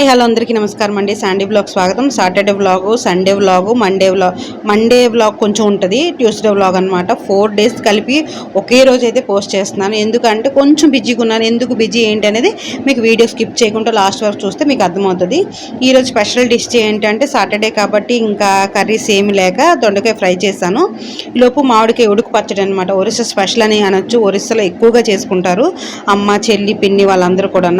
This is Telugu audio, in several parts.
హాయ్ హలో అందరికీ నమస్కారం అండి. సండే బ్లాగ్ స్వాగతం. Saturday vlog Sunday vlog Monday vlog Monday vlog కొంచెం ఉంటుంది ట్యూస్డే వ్లాగ్ అనమాట ఫోర్ డేస్ కలిపి ఒకే రోజు అయితే పోస్ట్ చేస్తున్నాను. ఎందుకంటే కొంచెం బిజీగా ఉన్నాను. ఎందుకు బిజీ ఏంటి అనేది మీకు వీడియో స్కిప్ చేయకుండా లాస్ట్ వరకు చూస్తే మీకు అర్థమవుతుంది. ఈరోజు స్పెషల్ డిష్ ఏంటంటే సాటర్డే కాబట్టి ఇంకా కర్రీస్ ఏమి లేక దొండకాయ ఫ్రై చేశాను. లోపు మామిడికాయ ఉడుకు పచ్చడి అనమాట ఒరిస్సా స్పెషల్ అని అనొచ్చు. ఒరిస్సాలో ఎక్కువగా చేసుకుంటారు. అమ్మ చెల్లి పిన్ని వాళ్ళందరూ కూడా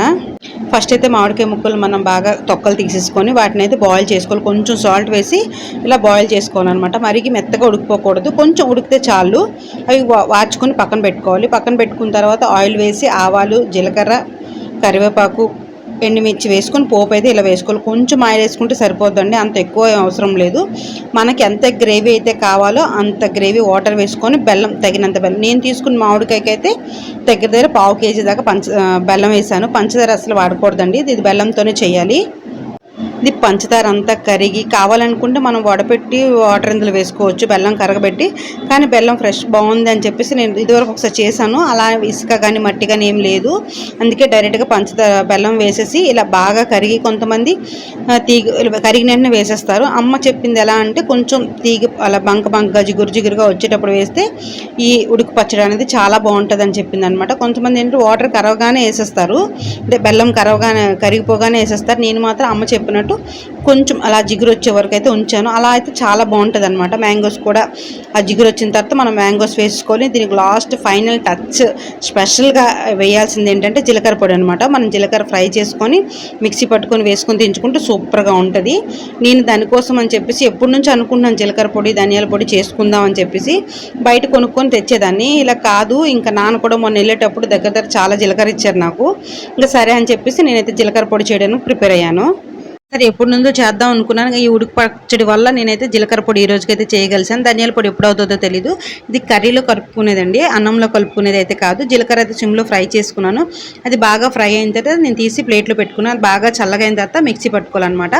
ఫస్ట్ అయితే మామిడికాయ ముక్కలు మనం బాగా తొక్కలు తీసేసుకొని వాటిని అయితే బాయిల్ చేసుకోవాలి. కొంచెం సాల్ట్ వేసి ఇలా బాయిల్ చేసుకోవాలన్నమాట. మరిగి మెత్తగా ఉడికిపోకూడదు. కొంచెం ఉడికితే చాలు. అవి వాచుకొని పక్కన పెట్టుకోవాలి. పక్కన పెట్టుకున్న తర్వాత ఆయిల్ వేసి ఆవాలు జీలకర్ర కరివేపాకు ఎండుమిర్చి వేసుకొని పోపు అయితే ఇలా వేసుకోవాలి. కొంచెం ఆయిల్ వేసుకుంటే సరిపోద్దండి. అంత ఎక్కువ అవసరం లేదు. మనకి ఎంత గ్రేవీ అయితే కావాలో అంత గ్రేవీ వాటర్ వేసుకొని బెల్లం తగినంత బెల్లం. నేను తీసుకున్న మామిడికాయకి అయితే దగ్గర దగ్గర పావు కేజీ దాకా పంచ బెల్లం వేసాను. పంచదార అసలు వాడకూడదండి. ఇది బెల్లంతోనే చేయాలి. ఇది పంచదార అంతా కరిగి కావాలనుకుంటే మనం వడపెట్టి వాటర్ ఇందులో వేసుకోవచ్చు బెల్లం కరగబెట్టి. కానీ బెల్లం ఫ్రెష్ బాగుంది అని చెప్పేసి నేను ఇదివరకు ఒకసారి చేశాను. అలా ఇసుక కానీ మట్టి కానీ ఏం లేదు. అందుకే డైరెక్ట్గా పంచదార బెల్లం వేసేసి ఇలా బాగా కరిగి కొంతమంది తీగ ఇలా కరిగిన వెంటనే వేసేస్తారు. అమ్మ చెప్పింది ఎలా అంటే కొంచెం తీగ అలా బంక బంక జిగురు జిగురుగా వచ్చేటప్పుడు వేస్తే ఈ ఉడుకు పచ్చడి అనేది చాలా బాగుంటుంది అని చెప్పింది అనమాట కొంతమంది ఏంటంటే వాటర్ కరవగానే వేసేస్తారు. అంటే బెల్లం కరవగానే కరిగిపోగానే వేసేస్తారు. నేను మాత్రం అమ్మ చెప్పినట్టు కొంచెం అలా జిగురు వచ్చే వరకు అయితే ఉంచాను. అలా అయితే చాలా బాగుంటుంది అనమాట మ్యాంగోస్ కూడా ఆ జిగురు వచ్చిన తర్వాత మనం మ్యాంగోస్ వేసుకొని దీనికి లాస్ట్ ఫైనల్ టచ్ స్పెషల్గా వేయాల్సింది ఏంటంటే జీలకర్ర పొడి అనమాట మనం జీలకర్ర ఫ్రై చేసుకొని మిక్సీ పట్టుకొని వేసుకొని దించుకుంటే సూపర్గా ఉంటుంది. నేను దానికోసం అని చెప్పేసి ఎప్పటి నుంచి అనుకుంటున్నాను జీలకర్ర పొడి ధనియాల పొడి చేసుకుందాం అని చెప్పేసి బయట కొనుక్కొని తెచ్చేదాన్ని. ఇలా కాదు ఇంకా నాన్న కూడా మొన్న వెళ్ళేటప్పుడు దగ్గర దగ్గర చాలా జీలకర్ర ఇచ్చారు నాకు. ఇంకా సరే అని చెప్పేసి నేనైతే జీలకర్ర పొడి చేయడానికి ప్రిపేర్ అయ్యాను. సరే ఎప్పటి నుండో చేద్దాం అనుకున్నాను. ఈ ఉడుకు పచ్చడి వల్ల నేనైతే జీలకర్ర పొడి ఈ రోజుకైతే చేయగలిసాను. ధనియాల పొడి ఎప్పుడు అవుతుందో తెలీదు. ఇది కర్రీలో కలుపుకునేదండి. అన్నంలో కలుపుకునేది అయితే కాదు. జీలకర్ర అయితే సిమ్లో ఫ్రై చేసుకున్నాను. అది బాగా ఫ్రై అయిన తర్వాత నేను తీసి ప్లేట్లో పెట్టుకున్నాను. అది బాగా చల్లగా అయిన తర్వాత మిక్సీ పట్టుకోవాలన్నమాట.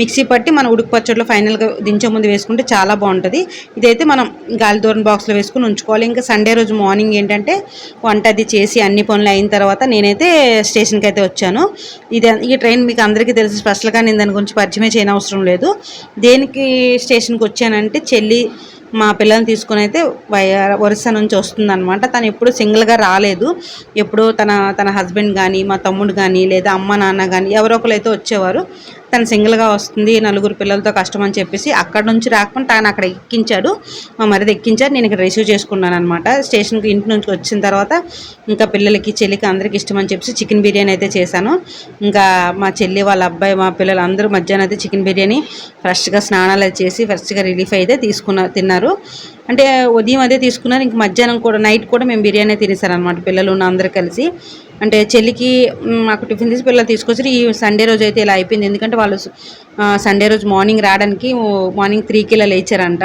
మిక్సీ పట్టి మనం ఉడుకు పచ్చడిలో ఫైనల్గా దించే ముందు వేసుకుంటే చాలా బాగుంటుంది. ఇదైతే మనం గాలి దూరం బాక్స్లో వేసుకుని ఉంచుకోవాలి. ఇంకా సండే రోజు మార్నింగ్ ఏంటంటే వంట అది చేసి అన్ని పనులు అయిన తర్వాత నేనైతే స్టేషన్కి అయితే వచ్చాను. ఇది ఈ ట్రైన్ మీకు అందరికీ తెలుసు. స్పెషల్గా నేను దాని గురించి పరిచయమే చేయనవసరం లేదు. దేనికి స్టేషన్కి వచ్చానంటే చెల్లి మా పిల్లల్ని తీసుకుని అయితే వరుస నుంచి వస్తుందనమాట తను ఎప్పుడు సింగిల్గా రాలేదు. ఎప్పుడు తన తన హస్బెండ్ కానీ మా తమ్ముడు కానీ లేదా అమ్మ నాన్న కానీ ఎవరో ఒకరు అయితే వచ్చేవారు. తను సింగిల్గా వస్తుంది నలుగురు పిల్లలతో కష్టం అని చెప్పేసి అక్కడ నుంచి రాకుండా తాను అక్కడ ఎక్కించాడు. మా మరిది ఎక్కించాడు నేను ఇక్కడ రిసీవ్ చేసుకున్నాను అనమాట స్టేషన్కి ఇంటి నుంచి వచ్చిన తర్వాత ఇంకా పిల్లలకి చెల్లికి అందరికి ఇష్టం అని చెప్పేసి చికెన్ బిర్యానీ అయితే చేశాను. ఇంకా మా చెల్లి వాళ్ళ అబ్బాయి మా పిల్లలు అందరూ మధ్యాహ్నం అయితే చికెన్ బిర్యానీ ఫ్రెష్గా స్నానాలు చేసి ఫ్రెష్గా రిలీఫ్ అయితే తీసుకున్న తిన్నారు. అంటే ఉదయం అదే తీసుకున్నారు ఇంక మధ్యాహ్నం కూడా నైట్ కూడా మేము బిర్యానీ తినేసారు అనమాట పిల్లలు ఉన్న అందరూ కలిసి. అంటే చెల్లికి మాకు టిఫిన్ తీసి పిల్లలు తీసుకొచ్చి ఈ సండే రోజు అయితే ఇలా అయిపోయింది. ఎందుకంటే వాళ్ళు సండే రోజు మార్నింగ్ రావడానికి మార్నింగ్ త్రీకి ఇలా లేచారంట.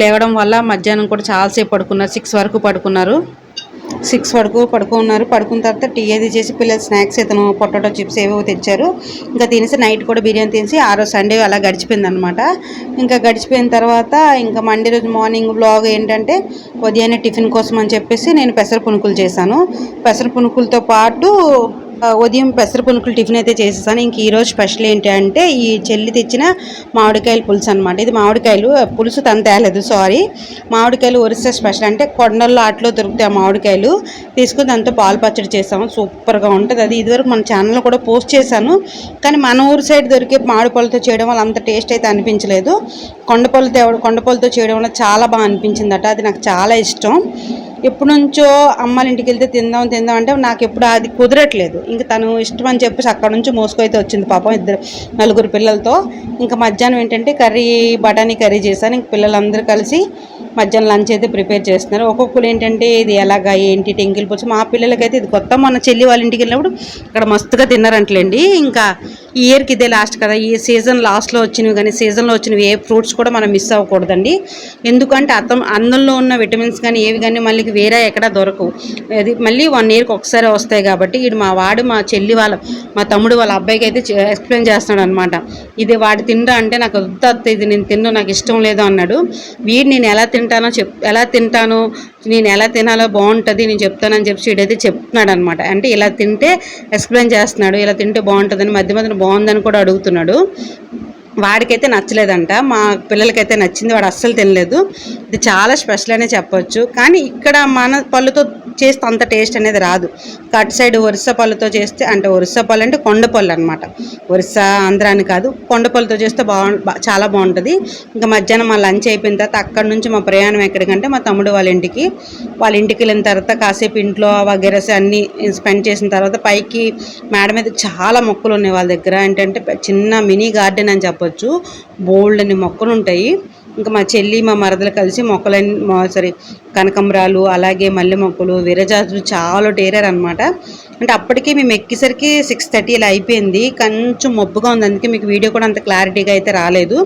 లేవడం వల్ల మధ్యాహ్నం కూడా చాలాసేపు పడుకున్నారు సిక్స్ వరకు పడుకున్నారు. సిక్స్ వరకు పడుకున్నారు. పడుకున్న తర్వాత టీ అది చేసి పిల్లలు స్నాక్స్ ఇతను పొటాటో చిప్స్ ఏవో తెచ్చారు. ఇంకా తినేసి నైట్ కూడా బిర్యానీ తినేసి ఆ రోజు సండే అలా గడిచిపోయింది అనమాట ఇంకా గడిచిపోయిన తర్వాత ఇంకా మండే రోజు మార్నింగ్ బ్లాగ్ ఏంటంటే ఉదయాన్నే టిఫిన్ కోసం అని చెప్పేసి నేను పెసర పునుకులు చేశాను. పెసర పునుకులతో పాటు ఉదయం పెసర పునుకులు టిఫిన్ అయితే చేసేసాను. ఇంక ఈరోజు స్పెషల్ ఏంటి అంటే ఈ చెల్లి తెచ్చిన మామిడికాయల పులుసు అనమాట ఇది మామిడికాయలు పులుసు తను తేలేదు సారీ. మామిడికాయలు ఒరిస్సా స్పెషల్ అంటే కొండల్లో ఆటలో దొరుకుతాయి ఆ మామిడికాయలు. తీసుకుని దాంతో పాలు పచ్చడి చేసాము. సూపర్గా ఉంటుంది. అది ఇదివరకు మన ఛానల్లో కూడా పోస్ట్ చేశాను. కానీ మన ఊరు సైడ్ దొరికే మామిడి పళ్ళతో చేయడం వల్ల అంత టేస్ట్ అయితే అనిపించలేదు. కొండపళ్ళు తేవడం కొండపళ్ళతో చేయడం వల్ల చాలా బాగా అనిపించిందట. అది నాకు చాలా ఇష్టం. ఎప్పటి నుంచో అమ్మాళ్ళ ఇంటికి వెళ్తే తిందాం తిందాం అంటే నాకు ఎప్పుడు అది కుదరట్లేదు. ఇంకా తను ఇష్టం అని చెప్పేసి అక్కడ నుంచి మోసుకు అయితే వచ్చింది పాపం ఇద్దరు నలుగురు పిల్లలతో. ఇంకా మధ్యాహ్నం ఏంటంటే కర్రీ బఠానీ కర్రీ చేశాను. ఇంక పిల్లలందరూ కలిసి మధ్యాహ్నం లంచ్ అయితే ప్రిపేర్ చేస్తున్నారు. ఒక్కొక్కరు ఏంటంటే ఇది ఎలాగా ఏంటి టెంకిల్ పులుసు? మా పిల్లలకైతే ఇది కొత్త. మన చెల్లి వాళ్ళ ఇంటికి వెళ్ళినప్పుడు ఇక్కడ మస్తుగా తిన్నారంటలేండి. ఇంకా ఈ ఇయర్కి ఇదే లాస్ట్ కదా. ఈ సీజన్ లాస్ట్లో వచ్చినవి కానీ సీజన్లో వచ్చినవి ఏ ఫ్రూట్స్ కూడా మనం మిస్ అవ్వకూడదండి. ఎందుకంటే అతం అన్నంలో ఉన్న విటమిన్స్ కానీ ఏవి కానీ మళ్ళీ వేరే ఎక్కడ దొరకవు. అది మళ్ళీ వన్ ఇయర్కి ఒకసారి వస్తాయి కాబట్టి ఇది మా వాడు మా చెల్లి వాళ్ళ మా తమ్ముడు వాళ్ళ అబ్బాయికి అయితే ఎక్స్ప్లెయిన్ చేస్తున్నాడు అనమాట ఇది వాడు తినరా అంటే నాకు వద్దు ఇది నేను తిన్ను నాకు ఇష్టం లేదు అన్నాడు. వీడు నేను ఎలా తింటా తింటానో చెప్ ఎలా తింటాను నేను ఎలా తినాలో బాగుంటుంది నేను చెప్తానని చెప్పి వీడైతే చెప్తున్నాడు అనమాట అంటే ఇలా తింటే ఎక్స్ప్లెయిన్ చేస్తున్నాడు ఇలా తింటే బాగుంటుందని మధ్య మధ్యన బాగుందని కూడా అడుగుతున్నాడు. వాడికైతే నచ్చలేదంట మా పిల్లలకైతే నచ్చింది వాడు అస్సలు తినలేదు. ఇది చాలా స్పెషల్ అనే చెప్పొచ్చు. కానీ ఇక్కడ మన పళ్ళుతో చేస్తే అంత టేస్ట్ అనేది రాదు. కట్ సైడ్ ఒరిస్సా పళ్ళుతో చేస్తే అంటే ఒరిస్సా పళ్ళు అంటే కొండ పళ్ళు అనమాట ఒరిస్సా ఆంధ్ర అని కాదు కొండ పళ్ళుతో చేస్తే బాగు చాలా బాగుంటుంది. ఇంకా మధ్యాహ్నం మా లంచ్ అయిపోయిన తర్వాత అక్కడి నుంచి మా ప్రయాణం ఎక్కడికంటే మా తమ్ముడు వాళ్ళ ఇంటికి. వాళ్ళ ఇంటికి వెళ్ళిన తర్వాత కాసేపు ఇంట్లో వగేరస్ అన్నీ స్పెండ్ చేసిన తర్వాత పైకి మేడ మీద చాలా మొక్కలు ఉన్నాయి వాళ్ళ దగ్గర. ఏంటంటే చిన్న మినీ గార్డెన్ అని చెప్పొచ్చు. బోల్డ్ అని మొక్కలు ఉంటాయి. ఇంకా మా చెల్లి మా మరదలు కలిసి మొక్కలన్నీ సారీ కనకంబరాలు అలాగే మల్లె మొక్కలు విరజాజులు చాలా టేరారు అనమాట అంటే అప్పటికి మేము ఎక్కేసరికి సిక్స్ థర్టీ ఇలా అయిపోయింది. కొంచెం మబ్బుగా ఉంది. అందుకే మీకు వీడియో కూడా అంత క్లారిటీగా అయితే రాలేదు.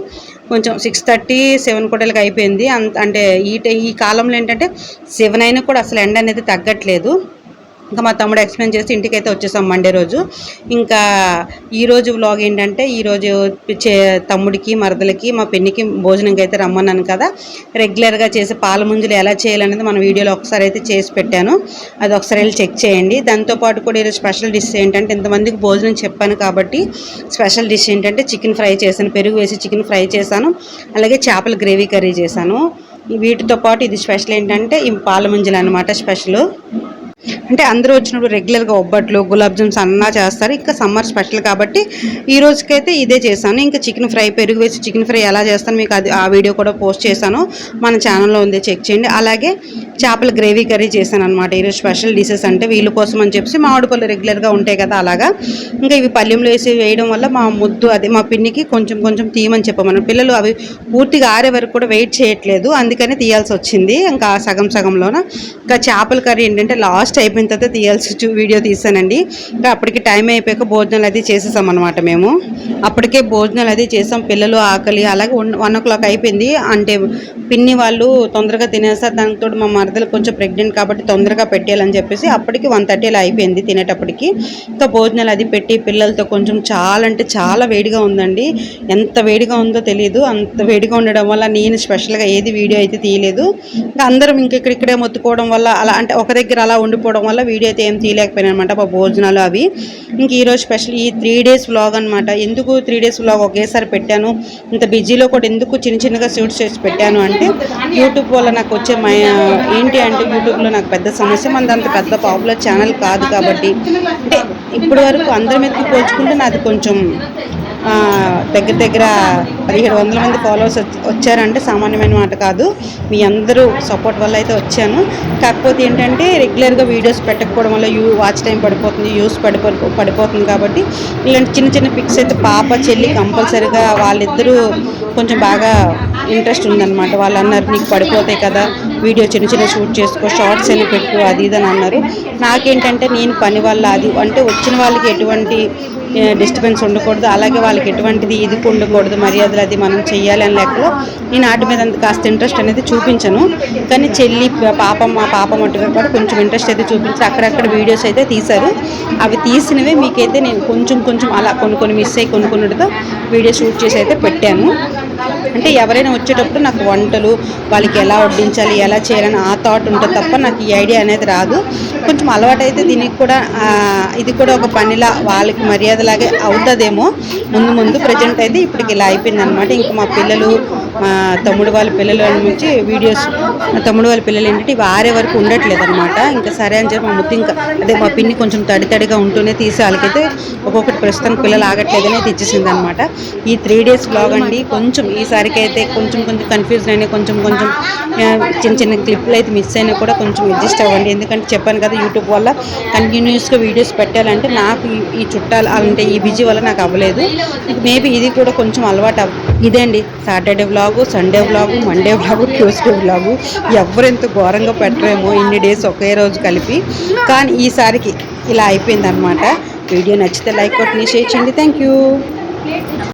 కొంచెం సిక్స్ థర్టీ సెవెన్ కూడా అయిపోయింది. అంత అంటే ఈ ఈ కాలంలో ఏంటంటే సెవెన్ అయినా కూడా అసలు ఎండ అనేది తగ్గట్లేదు. ఇంకా మా తమ్ముడు ఎక్స్ప్లెయిన్ చేసి ఇంటికి అయితే వచ్చేసాం మండే రోజు. ఇంకా ఈరోజు వ్లాగ్ ఏంటంటే ఈరోజు చే తమ్ముడికి మరదలకి మా పెన్నికి భోజనంకి అయితే రమ్మన్నాను కదా. రెగ్యులర్గా చేసే పాల ముంజులు ఎలా చేయాలనేది మన వీడియోలో ఒకసారి అయితే చేసి పెట్టాను. అది ఒకసారి వెళ్ళి చెక్ చేయండి. దాంతోపాటు కూడా ఈరోజు స్పెషల్ డిష్ ఏంటంటే ఇంతమందికి భోజనం చెప్పాను కాబట్టి స్పెషల్ డిష్ ఏంటంటే చికెన్ ఫ్రై చేశాను. పెరుగు వేసి చికెన్ ఫ్రై చేశాను. అలాగే చేపల గ్రేవీ కర్రీ చేశాను. వీటితో పాటు ఇది స్పెషల్ ఏంటంటే ఈ పాల ముంజలు అనమాట స్పెషల్ అంటే అందరూ వచ్చినప్పుడు రెగ్యులర్గా ఒబ్బట్లు గులాబ్ జామ్స్ అన్నా చేస్తారు. ఇంకా సమ్మర్ స్పెషల్ కాబట్టి ఈ రోజుకైతే ఇదే చేశాను. ఇంకా చికెన్ ఫ్రై పెరుగు వేసి చికెన్ ఫ్రై ఎలా చేస్తాను మీకు అది ఆ వీడియో కూడా పోస్ట్ చేశాను. మన ఛానల్లో ఉంది చెక్ చేయండి. అలాగే చేపల గ్రేవీ కర్రీ చేశాను అనమాట ఈరోజు స్పెషల్ డిషెస్ అంటే వీళ్ళ కోసం అని చెప్పి మామిడి పళ్ళు రెగ్యులర్గా ఉంటాయి కదా అలాగా. ఇంకా ఇవి పల్లెంలో వేసి వేయడం వల్ల మా ముద్దు అదే మా పిన్నికి కొంచెం కొంచెం తీయమని చెప్పమని పిల్లలు అవి పూర్తిగా ఆరే వరకు కూడా వెయిట్ చేయట్లేదు. అందుకని తీయాల్సి వచ్చింది. ఇంకా సగం సగంలోన. ఇంకా చేపల కర్రీ ఏంటంటే లాస్ట్ అయిపోయిన తర్వాత తీయాల్సి వచ్చి వీడియో తీసానండి ఇంకా అప్పటికి టైం అయిపోయాక భోజనాలు అది చేసేసాం అనమాట మేము. అప్పటికే భోజనాలు అది చేసాం. పిల్లలు ఆకలి అలాగే వన్ వన్ ఓ క్లాక్ అయిపోయింది. అంటే పిన్ని వాళ్ళు తొందరగా తినేస్తారు. దానితో మా మరదలు కొంచెం ప్రెగ్నెంట్ కాబట్టి తొందరగా పెట్టేయాలని చెప్పేసి అప్పటికి వన్ థర్టీ అలా అయిపోయింది తినేటప్పటికి. ఇంకా భోజనాలు అది పెట్టి పిల్లలతో కొంచెం చాలా అంటే చాలా వేడిగా ఉందండి. ఎంత వేడిగా ఉందో తెలియదు అంత వేడిగా ఉండడం వల్ల నేను స్పెషల్గా ఏది వీడియో అయితే తీయలేదు. ఇంకా అందరం ఇంక ఇక్కడే మొత్తుకోవడం వల్ల అలా అంటే ఒక దగ్గర అలా ఉండిపోవడం వల్ల వీడియో అయితే ఏం తీయలేకపోయాను అనమాట మా భోజనాలు అవి. ఇంక ఈరోజు స్పెషల్ ఈ త్రీ డేస్ వ్లాగ్ అనమాట. ఎందుకు త్రీ డేస్ వ్లాగ్ ఒకేసారి పెట్టాను? ఇంత బిజీలో కూడా ఎందుకు చిన్న చిన్నగా షూట్స్ చేసి పెట్టాను అంటే యూట్యూబ్ వల్ల నాకు వచ్చే మై ఏంటి అంటే యూట్యూబ్లో నాకు పెద్ద సమస్య మనది అంత పెద్ద పాపులర్ ఛానల్ కాదు కాబట్టి. అంటే ఇప్పటి వరకు అందరి మీదకి పోల్చుకుంటే నాది కొంచెం దగ్గర దగ్గర పదిహేడు వందల మంది ఫాలోవర్స్ వచ్చారంటే సామాన్యమైన మాట కాదు. మీ అందరూ సపోర్ట్ వల్ల అయితే వచ్చాను. కాకపోతే ఏంటంటే రెగ్యులర్గా వీడియోస్ పెట్టకపోవడం వల్ల యూ వాచ్ టైం పడిపోతుంది యూస్ పడిపో పడిపోతుంది కాబట్టి ఇలాంటి చిన్న చిన్న పిక్స్ అయితే పాప చెల్లి కంపల్సరిగా వాళ్ళిద్దరూ కొంచెం బాగా ఇంట్రెస్ట్ ఉందన్నమాట. వాళ్ళు అన్నారు నీకు పడిపోతాయి కదా వీడియో చిన్న చిన్న షూట్ చేసుకో షార్ట్స్ అని పెట్టు అది ఇది అని అన్నారు. నాకేంటంటే నేను పని వల్ల అది అంటే వచ్చిన వాళ్ళకి ఎటువంటి డిస్టర్బెన్స్ ఉండకూడదు. అలాగే వాళ్ళకి ఎటువంటిది ఇది ఉండకూడదు మర్యాదలు అది మనం చెయ్యాలి అని లెక్కలో నేను వాటి మీద కాస్త ఇంట్రెస్ట్ అనేది చూపించను. కానీ చెల్లి పాప మా పాప మట్టుగా కూడా కొంచెం ఇంట్రెస్ట్ అయితే చూపించి అక్కడక్కడ వీడియోస్ అయితే తీశారు. అవి తీసినవే మీకైతే నేను కొంచెం కొంచెం అలా కొన్ని కొన్ని మిస్ అయ్యి కొన్ని కొన్నిటితో వీడియో షూట్ చేసి అయితే పెట్టాను. అంటే ఎవరైనా వచ్చేటప్పుడు నాకు వంటలు వాళ్ళకి ఎలా వడ్డించాలి ఎలా చేయాలని ఆ థాట్ ఉంటుంది తప్ప నాకు ఈ ఐడియా అనేది రాదు. కొంచెం అలవాటు అయితే దీనికి కూడా ఇది కూడా ఒక పనిలా వాళ్ళకి మర్యాదలాగే అవుతుందేమో. ముందు ముందు ప్రజెంట్ అయితే ఇప్పటికి ఇలా అయిపోయింది అనమాట ఇంకా మా పిల్లలు మా తమ్ముడు వాళ్ళ పిల్లల నుంచి వీడియోస్ మా తమ్ముడు వాళ్ళ పిల్లలు ఏంటంటే ఇవి ఆరే వరకు ఉండట్లేదు అనమాట ఇంకా సరే అని చెప్పి మా ముద్దు ఇంకా అదే మా పిన్ని కొంచెం తడి తడిగా ఉంటూనే తీసి వాళ్ళకైతే ఒక్కొక్కటి ప్రస్తుతానికి పిల్లలు ఆగట్లేదని తెచ్చేసింది అనమాట ఈ త్రీ డేస్ బ్లాగ్ అండి. కొంచెం ఈసారికి అయితే కొంచెం కొంచెం కన్ఫ్యూజన్ అయినా కొంచెం కొంచెం చిన్న చిన్న క్లిప్లు అయితే మిస్ అయినా కూడా కొంచెం అడ్జస్ట్ అవ్వండి. ఎందుకంటే చెప్పాను కదా యూట్యూబ్ వల్ల కంటిన్యూస్గా వీడియోస్ పెట్టాలంటే నాకు ఈ- చుట్టాలు అంటే ఈ బిజీ వల్ల నాకు అవ్వలేదు. మేబీ ఇది కూడా కొంచెం అలవాటు ఇదే అండి. Saturday vlog Sunday vlog Monday vlog Tuesday vlog ఎవరు ఎంత ఘోరంగా పెట్టరేమో ఇన్ని డేస్ ఒకే రోజు కలిపి. కానీ ఈసారికి ఇలా అయిపోయింది అనమాట వీడియో నచ్చితే లైక్ కొట్టి షేర్ చేయండి. Thank you